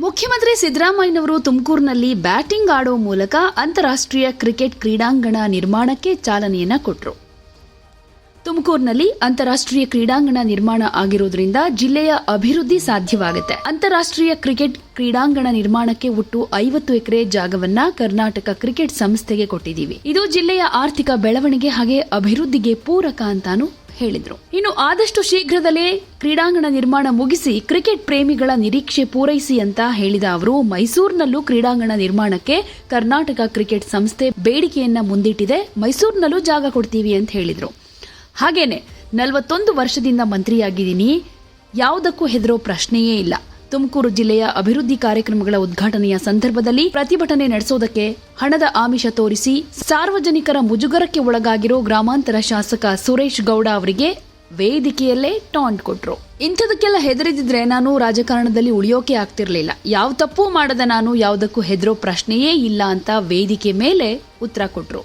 ಮುಖ್ಯಮಂತ್ರಿ ಸಿದ್ದರಾಮಯ್ಯನವರು ತುಮಕೂರಿನಲ್ಲಿ ಬ್ಯಾಟಿಂಗ್ ಆಡೋ ಮೂಲಕ ಅಂತಾರಾಷ್ಟ್ರೀಯ ಕ್ರಿಕೆಟ್ ಕ್ರೀಡಾಂಗಣ ನಿರ್ಮಾಣಕ್ಕೆ ಚಾಲನೆಯನ್ನ ಕೊಟ್ಟರು ತುಮಕೂರಿನಲ್ಲಿ ಅಂತಾರಾಷ್ಟ್ರೀಯ ಕ್ರೀಡಾಂಗಣ ನಿರ್ಮಾಣ ಆಗಿರುವುದರಿಂದ ಜಿಲ್ಲೆಯ ಅಭಿವೃದ್ಧಿ ಸಾಧ್ಯವಾಗುತ್ತೆ. ಅಂತಾರಾಷ್ಟ್ರೀಯ ಕ್ರಿಕೆಟ್ ಕ್ರೀಡಾಂಗಣ ನಿರ್ಮಾಣಕ್ಕೆ ಒಟ್ಟು ಐವತ್ತು ಎಕರೆ ಜಾಗವನ್ನ ಕರ್ನಾಟಕ ಕ್ರಿಕೆಟ್ ಸಂಸ್ಥೆಗೆ ಕೊಟ್ಟಿದ್ದೀವಿ. ಇದು ಜಿಲ್ಲೆಯ ಆರ್ಥಿಕ ಬೆಳವಣಿಗೆ ಹಾಗೆ ಅಭಿವೃದ್ಧಿಗೆ ಪೂರಕ ಅಂತಾನು ಹೇಳಿದ್ರು. ಇನ್ನು ಆದಷ್ಟು ಶೀಘ್ರದಲ್ಲೇ ಕ್ರೀಡಾಂಗಣ ನಿರ್ಮಾಣ ಮುಗಿಸಿ ಕ್ರಿಕೆಟ್ ಪ್ರೇಮಿಗಳ ನಿರೀಕ್ಷೆ ಪೂರೈಸಿ ಅಂತ ಹೇಳಿದ ಅವರು, ಮೈಸೂರಿನಲ್ಲೂ ಕ್ರೀಡಾಂಗಣ ನಿರ್ಮಾಣಕ್ಕೆ ಕರ್ನಾಟಕ ಕ್ರಿಕೆಟ್ ಸಂಸ್ಥೆ ಬೇಡಿಕೆಯನ್ನ ಮುಂದಿಟ್ಟಿದೆ, ಮೈಸೂರಿನಲ್ಲೂ ಜಾಗ ಕೊಡ್ತೀವಿ ಅಂತ ಹೇಳಿದರು. ಹಾಗೇನೆ, ನಲವತ್ತೊಂದು ವರ್ಷದಿಂದ ಮಂತ್ರಿಯಾಗಿದ್ದೀನಿ, ಯಾವುದಕ್ಕೂ ಹೆದರೋ ಪ್ರಶ್ನೆಯೇ ಇಲ್ಲ. ತುಮಕೂರು ಜಿಲ್ಲೆಯ ಅಭಿವೃದ್ಧಿ ಕಾರ್ಯಕ್ರಮಗಳ ಉದ್ಘಾಟನೆಯ ಸಂದರ್ಭದಲ್ಲಿ ಪ್ರತಿಭಟನೆ ನಡೆಸೋದಕ್ಕೆ ಹಣದ ಆಮಿಷ ತೋರಿಸಿ ಸಾರ್ವಜನಿಕರ ಮುಜುಗರಕ್ಕೆ ಒಳಗಾಗಿರೋ ಗ್ರಾಮಾಂತರ ಶಾಸಕ ಸುರೇಶ್ ಗೌಡ ಅವರಿಗೆ ವೇದಿಕೆಯಲ್ಲೇ ಟಾಂಟ್ ಕೊಟ್ರು. ಇಂಥದಕ್ಕೆಲ್ಲ ಹೆದರಿದಿದ್ರೆ ನಾನು ರಾಜಕಾರಣದಲ್ಲಿ ಉಳಿಯೋಕೆ ಆಗ್ತಿರ್ಲಿಲ್ಲ. ಯಾವ ತಪ್ಪು ಮಾಡದ ನಾನು ಯಾವುದಕ್ಕೂ ಹೆದರೋ ಪ್ರಶ್ನೆಯೇ ಇಲ್ಲ ಅಂತ ವೇದಿಕೆ ಮೇಲೆ ಉತ್ತರ ಕೊಟ್ರು.